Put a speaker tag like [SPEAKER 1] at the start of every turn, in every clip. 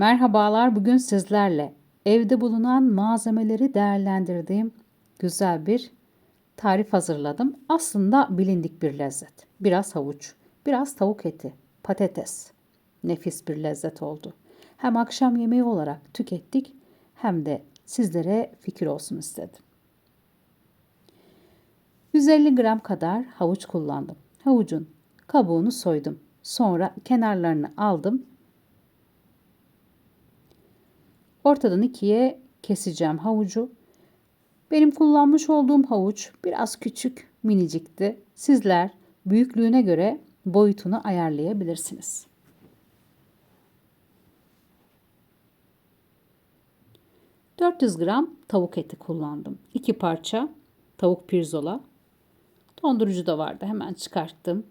[SPEAKER 1] Merhabalar, bugün sizlerle evde bulunan malzemeleri değerlendirdiğim güzel bir tarif hazırladım. Aslında bilindik bir lezzet. Biraz havuç, biraz tavuk eti, patates. Nefis bir lezzet oldu. Hem akşam yemeği olarak tükettik hem de sizlere fikir olsun istedim. 150 gram kadar havuç kullandım. Havucun kabuğunu soydum. Sonra kenarlarını aldım Ortadan ikiye keseceğim havucu. Benim kullanmış olduğum havuç biraz küçük, minicikti. Sizler büyüklüğüne göre boyutunu ayarlayabilirsiniz. ...400 gram tavuk eti kullandım. 2 parça tavuk pirzola. Dondurucu da vardı. Hemen çıkarttım.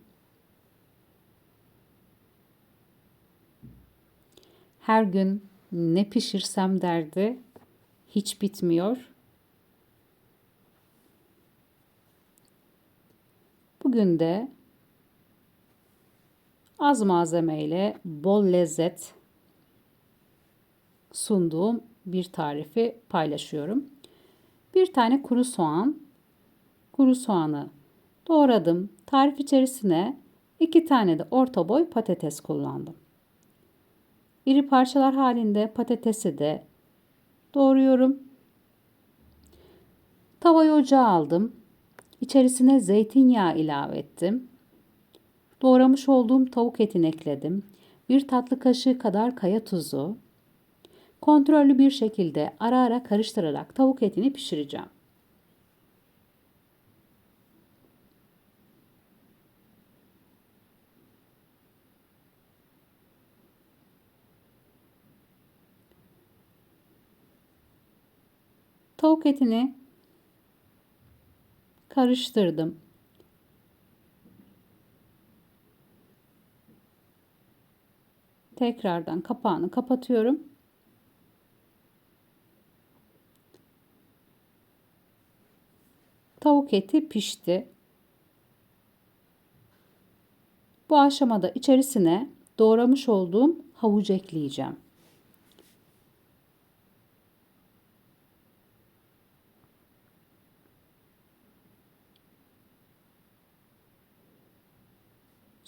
[SPEAKER 1] Her gün ne pişirsem derdi hiç bitmiyor. Bugün de az malzemeyle bol lezzet sunduğum bir tarifi paylaşıyorum. Bir tane kuru soğan, kuru soğanı doğradım. Tarif içerisine iki tane de orta boy patates kullandım. İri parçalar halinde patatesi de doğruyorum. Tavayı ocağa aldım. İçerisine zeytinyağı ilave ettim. Doğramış olduğum tavuk etini ekledim. Bir tatlı kaşığı kadar kaya tuzu. Kontrollü bir şekilde ara ara karıştırarak tavuk etini pişireceğim. Tavuk etini karıştırdım. Tekrardan kapağını kapatıyorum. Tavuk eti pişti. Bu aşamada içerisine doğramış olduğum havucu ekleyeceğim.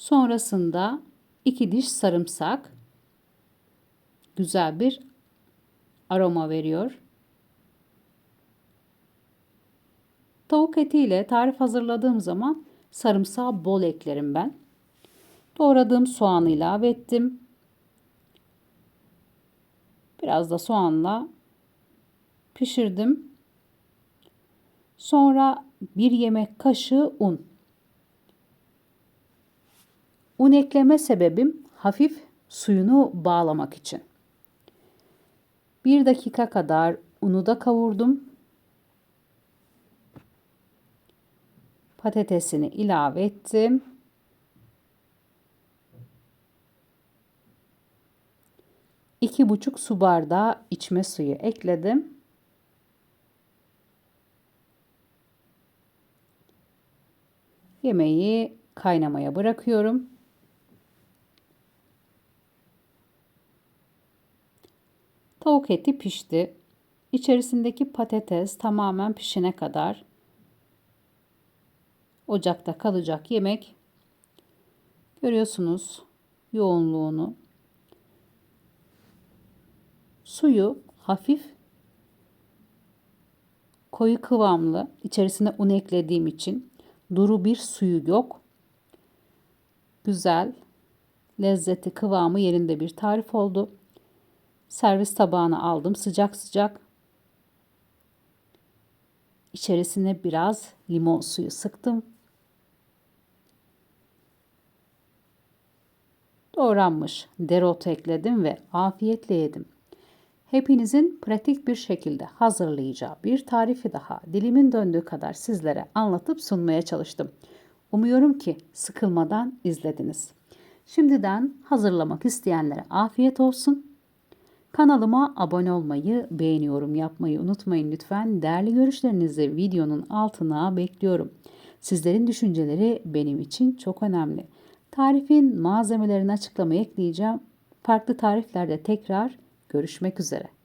[SPEAKER 1] Sonrasında iki diş sarımsak güzel bir aroma veriyor. Tavuk etiyle tarif hazırladığım zaman sarımsağı bol eklerim ben. Doğradığım soğanı ilave ettim. Biraz da soğanla pişirdim. Sonra bir yemek kaşığı un. Un ekleme sebebim hafif suyunu bağlamak için. Bir dakika kadar unu da kavurdum. Patatesini ilave ettim. İki buçuk su bardağı içme suyu ekledim. Yemeği kaynamaya bırakıyorum. Tavuk eti pişti. İçerisindeki patates tamamen pişene kadar ocakta kalacak yemek. Görüyorsunuz yoğunluğunu. Suyu hafif koyu kıvamlı. İçerisine un eklediğim için duru bir suyu yok. Güzel, lezzeti, kıvamı yerinde bir tarif oldu. Servis tabağına aldım sıcak sıcak. İçerisine biraz limon suyu sıktım. Doğranmış dereotu ekledim ve afiyetle yedim. Hepinizin pratik bir şekilde hazırlayacağı bir tarifi daha dilimin döndüğü kadar sizlere anlatıp sunmaya çalıştım. Umuyorum ki sıkılmadan izlediniz. Şimdiden hazırlamak isteyenlere afiyet olsun. Kanalıma abone olmayı, beğeni yorum yapmayı unutmayın lütfen. Değerli görüşlerinizi videonun altına bekliyorum. Sizlerin düşünceleri benim için çok önemli. Tarifin malzemelerini açıklamaya ekleyeceğim. Farklı tariflerde tekrar Görüşmek üzere.